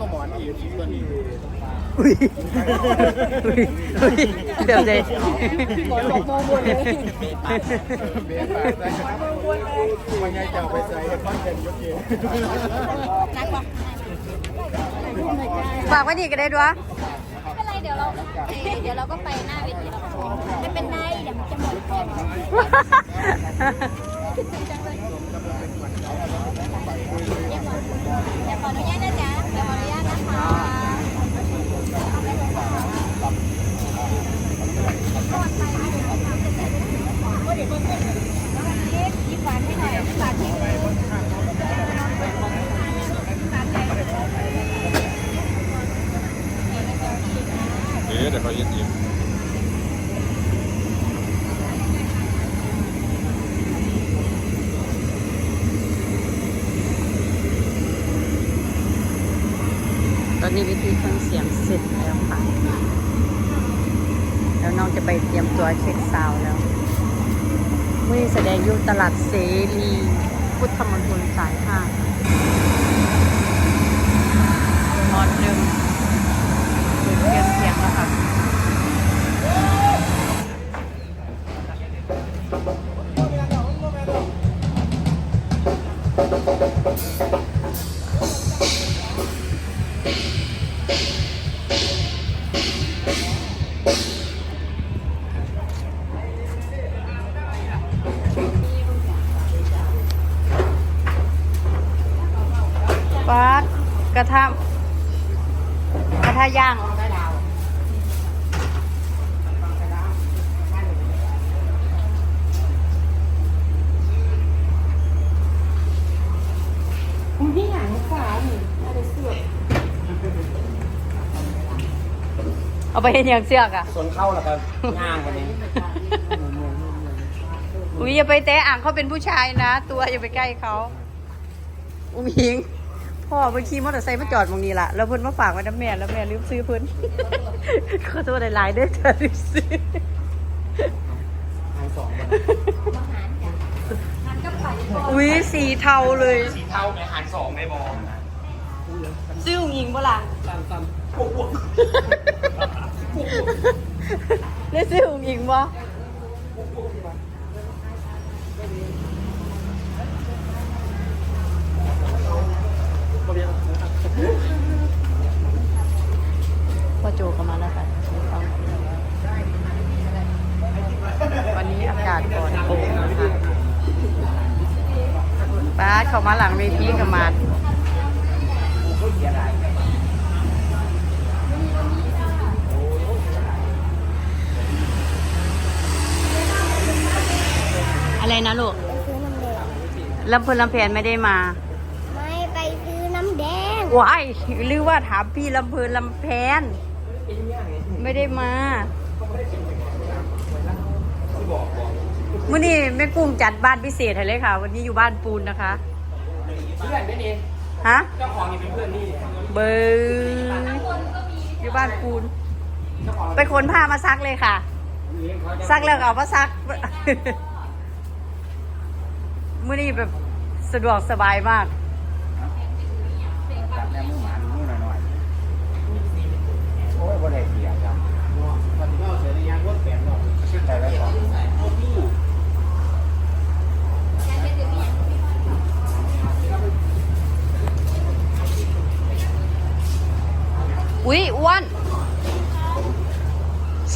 ก็หมอนอีกตัวนี้อุ้ยอุ้ยอุ้ยเดี๋ยวเลยหมอนบอกมองบนเลยเบี้ยปากได้มันยังจะเอาไปใส่บ้านเด่นยกเย็นนักปะฝากไว้ดีก็ได้ด้วยไม่เป็นไรเดี๋ยวเราเดี๋ยวเราก็ไปหน้าเวทีแล้วไม่เป็นไรเดี๋ยวมันจะหมดก่อนเดี๋ยวขออนุญาตนะจ๊ะเดี๋ยวขออนุญาตนะคะยิ้มหวานให้หน่อยยิ้มหวานที่ เอ๊ะเดี๋ยวเขาเย็นยิ้ม ตอนนี้วิธีเครื่องเสียงเสร็จแล้วค่ะ แล้วน้องจะไปเตรียมตัวเช็คซาวแล้วมื่อแสดงอยู่ตลาดเสรีพุทธมณฑลสายห้านอนหนึ่ง ระทะกระทะย่างนี่หางขวาหนิอะไรเสือกเอาไปเห็นอย่างเสือกอะส่วนเข้าแล้วครับย่างวันนี้อุ้ยอย่าไปแตะอ่างเขาเป็นผู้ชายนะ ตัวอย่าไปใกล้เขาอุ้งยิง พ่อเมื่อขี่มอเตอร์ไซค์มาจอดตรงนี้ละแล้วเพิ่นมาฝากไว้น้ำแม่แล้วแม่ลืมซื้อเพิ่น ขอโทษหลายๆเด้อจ้ะลืมซื้อทางสองอุ้ยสีเทาเลยสีเทาในหารสองในบอลซื้ออุ้งยิงบ่ล่ะตามตามได้ซื้ออุ้งยิงบ่ พ่อโจก็มาแล้วค่ะวันนี้อากาศก่อนโป่งนะคะป้าเข้ามาหลังเวทีกับมาอะไรนะลูกลำเพลินลำแพนไม่ได้มา ไม่ไปซื้อน้ำแดง ว้ายหรือว่าถามพี่ลำเพลินลำแพน ไม่ได้มาวันนี้แม่กุ้งจัดบ้านพิเศษให้เลยค่ะ วันนี้อยู่บ้านปูนนะคะเพื่อนไม่ดีฮะเจ้าของนี่เป็นเพื่อนนี่เบอร์อยู่บ้านปูน ไปขนผ้ามาซักเลยค่ะ ซักแล้วเอามาซักมื่อนี้แบบสะดวกสบายมาก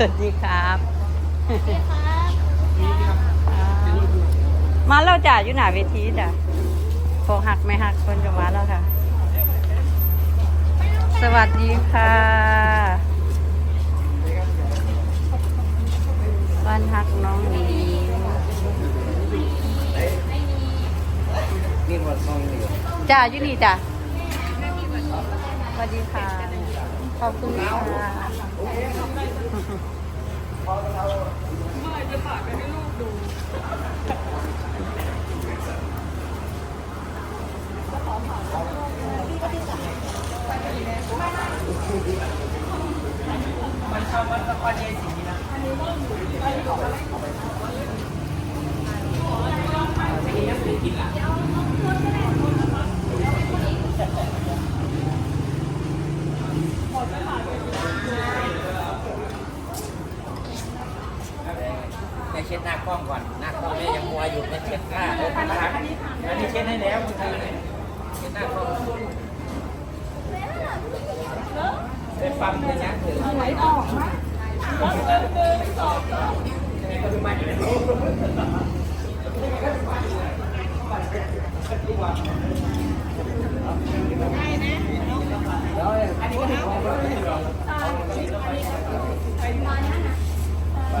วัสดีครับมาแล้วจ้ะอยู่หน้าเวทีจ้ะโคหักไม่หักคนจะมาแล้วค่ะ สวัสดีค่ะ บ้านฮักน้องหมีนี่ วัสดีค่ะ ขอบคุณค่ะไม่จะฝากไปให้ลูกดูมันชอบมันละครเย็นสีนะอันนี้ก็อยู่ที่บ้านของ อยู่ในเช็ดหน้าโอ้ยล้างอันนี้เช็ดให้แล้วคุณทีเช็ดหน้าเขไปฟังด้วยนะเถอะไหลออกมั้ยวัดเดินเดินสอบก็ไม่ก็ไม่ได้รู้ไม่ก็ไม่ได้รู้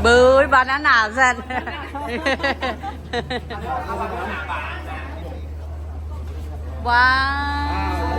เบยบานาน่าแซนว้าว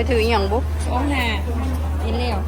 ไปถืออหย่างบุ๊กโอ้แม่เห็นแล้ว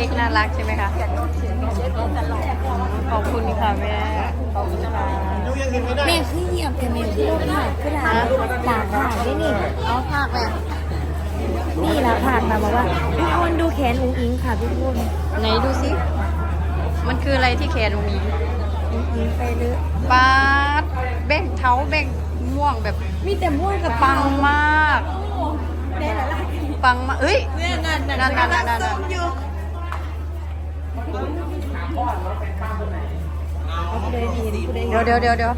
ล็กๆ น่ารักใช่ไหมคะขอบคุณค่ะแม่ขอบคุณค่ะดูยังเห็นไม่ได้แม่คือเหี่ยมแต่แม่คือลูกหายคือหลานหลานหายได้นี่เอาภาคแม่นี่ละผ่านมาบอกว่าทุกคนดูแขนอุ้งอิงค่ะทุกคนไหนดูสิมันคืออะไรที่แขนมีอุ้งอิงไปเลยปาดแบ่งเท้าแบ่งม่วงแบบมีแต่ม่วงกับปังมากได้ละล่ะปังมากเอ้ยเนี่ยนั่นนั่นนั่นนั่นนั่นอยู่ เดี๋ยวเดี๋ยวเดี๋ยวเดี๋ยว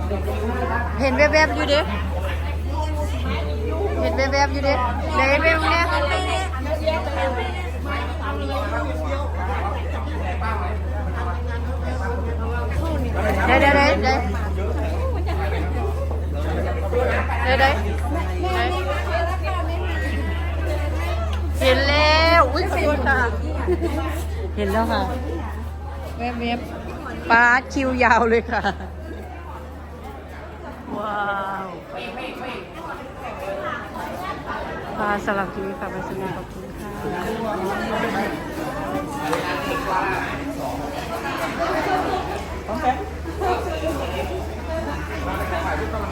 เห็นแวบๆอยู่เด้เห็นแวบๆอยู่เด้เดี๋ยวเห็นแวบๆเนี่ยเดี๋ยวเดี๋ยวเดี๋ยวเดี๋ยวเดี๋ยวเดี๋ยวเห็นแล้ว อุ้ยขอโทษค่ะ เห็นแล้วค่ะ เว็บเว็บปาร์คิวยาวเลยค่ะ ว้าวปลาสลับคิวค่ะไปสนุกขอบคุณค่ะ